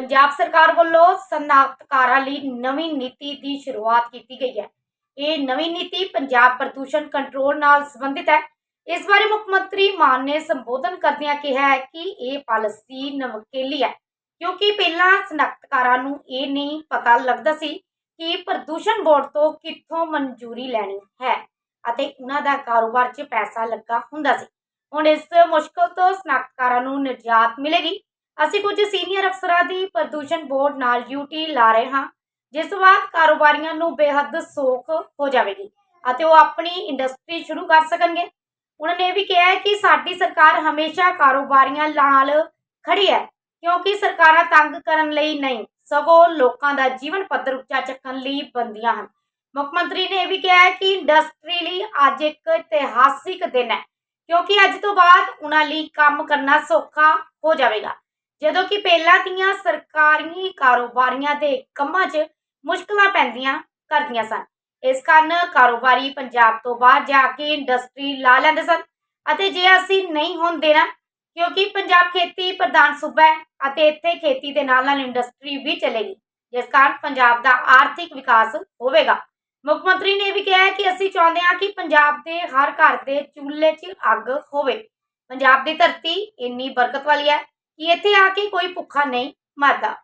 ਪੰਜਾਬ ਸਰਕਾਰ ਵੱਲੋਂ ਸਨਾਖਤਕਾਰਾਂ ਲਈ ਨਵੀਂ ਨੀਤੀ ਦੀ ਸ਼ੁਰੂਆਤ ਕੀਤੀ ਗਈ ਹੈ। ਇਹ ਨਵੀਂ ਨੀਤੀ ਪੰਜਾਬ ਪ੍ਰਦੂਸ਼ਣ ਕੰਟਰੋਲ ਨਾਲ ਸੰਬੰਧਿਤ ਹੈ। ਇਸ ਬਾਰੇ ਮੁੱਖ ਮੰਤਰੀ ਮਾਨ ਨੇ ਸੰਬੋਧਨ ਕਰਦਿਆਂ ਕਿਹਾ ਕਿ ਇਹ ਪਾਲਿਸੀ ਨਵਕੇਲੀ ਹੈ, ਕਿਉਂਕਿ ਪਹਿਲਾਂ ਸਨਾਖਤਕਾਰਾਂ ਨੂੰ ਇਹ ਨਹੀਂ ਪਤਾ ਲੱਗਦਾ ਸੀ ਕਿ ਪ੍ਰਦੂਸ਼ਣ ਬੋਰਡ ਤੋਂ ਕਿੱਥੋਂ ਮਨਜ਼ੂਰੀ ਲੈਣੀ ਹੈ ਅਤੇ ਉਹਨਾਂ ਦਾ ਕਾਰੋਬਾਰ 'ਚ ਪੈਸਾ ਲੱਗਾ ਹੁੰਦਾ ਸੀ। ਹੁਣ ਇਸ ਮੁਸ਼ਕਲ ਤੋਂ ਸਨਾਖਤਕਾਰਾਂ ਨੂੰ ਨਿਜਾਤ ਮਿਲੇਗੀ ਅਸੀਂ ਕੁਝ ਸੀਨੀਅਰ ਅਫਸਰਾਂ ਦੀ ਪ੍ਰਦੂਸ਼ਣ ਬੋਰਡ ਨਾਲ ਡਿਊਟੀ ਲਾ ਰਹੇ ਹਾਂ, ਜਿਸ ਤੋਂ ਬਾਅਦ ਕਾਰੋਬਾਰੀਆਂ ਨੂੰ ਬੇਹੱਦ ਸੌਖ ਹੋ ਜਾਵੇਗੀ ਅਤੇ ਉਹ ਆਪਣੀ ਇੰਡਸਟਰੀ ਸ਼ੁਰੂ ਕਰ ਸਕਣਗੇ। ਉਹਨਾਂ ਨੇ ਇਹ ਵੀ ਕਿਹਾ ਹੈ ਕਿ ਸਾਡੀ ਸਰਕਾਰ ਹਮੇਸ਼ਾ ਕਾਰੋਬਾਰੀਆਂ ਨਾਲ ਖੜੀ ਹੈ, ਕਿਉਂਕਿ ਸਰਕਾਰਾਂ ਤੰਗ ਕਰਨ ਲਈ ਨਹੀਂ, ਸਗੋਂ ਲੋਕਾਂ ਦਾ ਜੀਵਨ ਪੱਧਰ ਉੱਚਾ ਚੱਕਣ ਲਈ ਬੰਦੀਆਂ ਹਨ। ਮੁੱਖ ਮੰਤਰੀ ਨੇ ਇਹ ਵੀ ਕਿਹਾ ਹੈ ਕਿ ਇੰਡਸਟਰੀ ਲਈ ਅੱਜ ਇੱਕ ਇਤਿਹਾਸਿਕ ਦਿਨ ਹੈ, ਕਿਉਂਕਿ ਅੱਜ ਤੋਂ ਬਾਅਦ ਉਹਨਾਂ ਲਈ ਕੰਮ ਕਰਨਾ ਸੌਖਾ ਹੋ ਜਾਵੇਗਾ। ਜਦੋਂ ਕਿ ਪਹਿਲਾਂ ਦੀਆਂ ਸਰਕਾਰੀ ਕਾਰੋਬਾਰੀਆਂ ਦੇ ਕੰਮਾਂ 'ਚ ਮੁਸ਼ਕਲਾਂ ਪੈਂਦੀਆਂ ਕਰਦੀਆਂ ਸਨ। ਇਸ ਕਾਰਨ ਕਾਰੋਬਾਰੀ ਪੰਜਾਬ ਤੋਂ ਬਾਹਰ ਜਾ ਕੇ ਇੰਡਸਟਰੀ ਲਾ ਲੈਂਦੇ ਸਨ ਅਤੇ ਜੇ ਅਸੀਂ ਨਹੀਂ ਹੋਣ ਦੇਣਾ ਕਿਉਂਕਿ ਪੰਜਾਬ ਖੇਤੀ ਪ੍ਰਧਾਨ ਸੂਬਾ ਹੈ ਅਤੇ ਇੱਥੇ ਖੇਤੀ ਦੇ ਨਾਲ ਨਾਲ ਇੰਡਸਟਰੀ ਵੀ ਚੱਲੇਗੀ, ਜਿਸ ਕਾਰਨ ਪੰਜਾਬ ਦਾ ਆਰਥਿਕ ਵਿਕਾਸ ਹੋਵੇਗਾ। ਮੁੱਖ ਮੰਤਰੀ ਨੇ ਇਹ ਵੀ ਕਿਹਾ ਕਿ ਅਸੀਂ ਚਾਹੁੰਦੇ ਹਾਂ ਕਿ ਪੰਜਾਬ ਦੇ ਹਰ ਘਰ ਦੇ ਚੁੱਲ੍ਹੇ 'ਚ ਅੱਗ ਹੋਵੇ। ਪੰਜਾਬ ਦੀ ਧਰਤੀ ਇੰਨੀ ਬਰਕਤ ਵਾਲੀ ਹੈ ਕਿ ਇੱਥੇ ਆ ਕੇ ਕੋਈ ਭੁੱਖਾ ਨਹੀਂ ਮਰਦਾ।